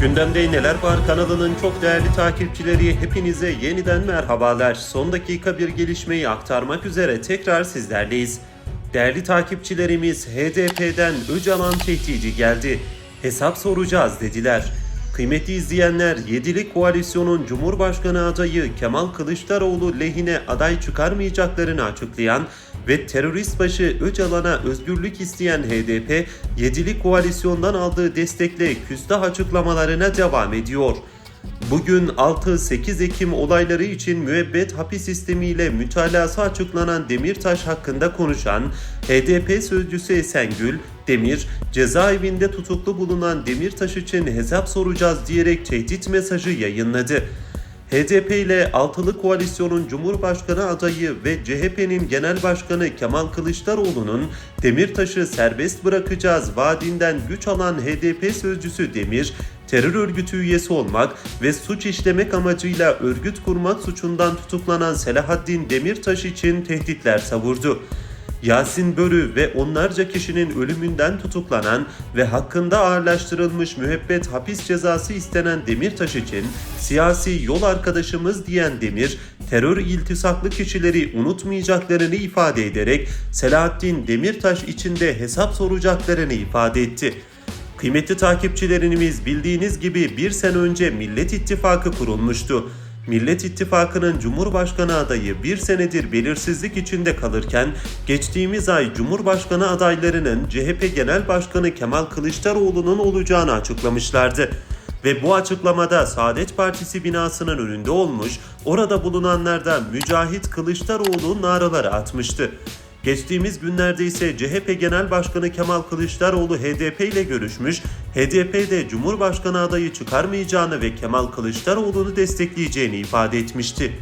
Gündemde Neler Var kanalının çok değerli takipçileri hepinize yeniden merhabalar. Son dakika bir gelişmeyi aktarmak üzere tekrar sizlerleyiz. Değerli takipçilerimiz HDP'den Öcalan tehdidi geldi. Hesap soracağız dediler. Kıymetli izleyenler, Yedili Koalisyon'un Cumhurbaşkanı adayı Kemal Kılıçdaroğlu lehine aday çıkarmayacaklarını açıklayan ve terörist başı Öcalan'a özgürlük isteyen HDP, Yedili Koalisyon'dan aldığı destekle küstah açıklamalarına devam ediyor. Bugün 6-8 Ekim olayları için müebbet hapis sistemiyle mütalası açıklanan Demirtaş hakkında konuşan HDP sözcüsü Esengül, Demir, cezaevinde tutuklu bulunan Demirtaş için hesap soracağız diyerek tehdit mesajı yayınladı. HDP ile Altılı Koalisyon'un Cumhurbaşkanı adayı ve CHP'nin Genel Başkanı Kemal Kılıçdaroğlu'nun Demirtaş'ı serbest bırakacağız vaadinden güç alan HDP sözcüsü Demir, terör örgütü üyesi olmak ve suç işlemek amacıyla örgüt kurmak suçundan tutuklanan Selahaddin Demirtaş için tehditler savurdu. Yasin Börü ve onlarca kişinin ölümünden tutuklanan ve hakkında ağırlaştırılmış müebbet hapis cezası istenen Demirtaş için siyasi yol arkadaşımız diyen Demir, terör iltisaklı kişileri unutmayacaklarını ifade ederek Selahattin Demirtaş için de hesap soracaklarını ifade etti. Kıymetli takipçilerimiz bildiğiniz gibi bir sene önce Millet İttifakı kurulmuştu. Millet İttifakı'nın Cumhurbaşkanı adayı bir senedir belirsizlik içinde kalırken geçtiğimiz ay Cumhurbaşkanı adaylarının CHP Genel Başkanı Kemal Kılıçdaroğlu'nun olacağını açıklamışlardı. Ve bu açıklamada Saadet Partisi binasının önünde olmuş, orada bulunanlar da Mücahit Kılıçdaroğlu naraları atmıştı. Geçtiğimiz günlerde ise CHP Genel Başkanı Kemal Kılıçdaroğlu HDP ile görüşmüş, HDP'de Cumhurbaşkanı adayı çıkarmayacağını ve Kemal Kılıçdaroğlu'nu destekleyeceğini ifade etmişti.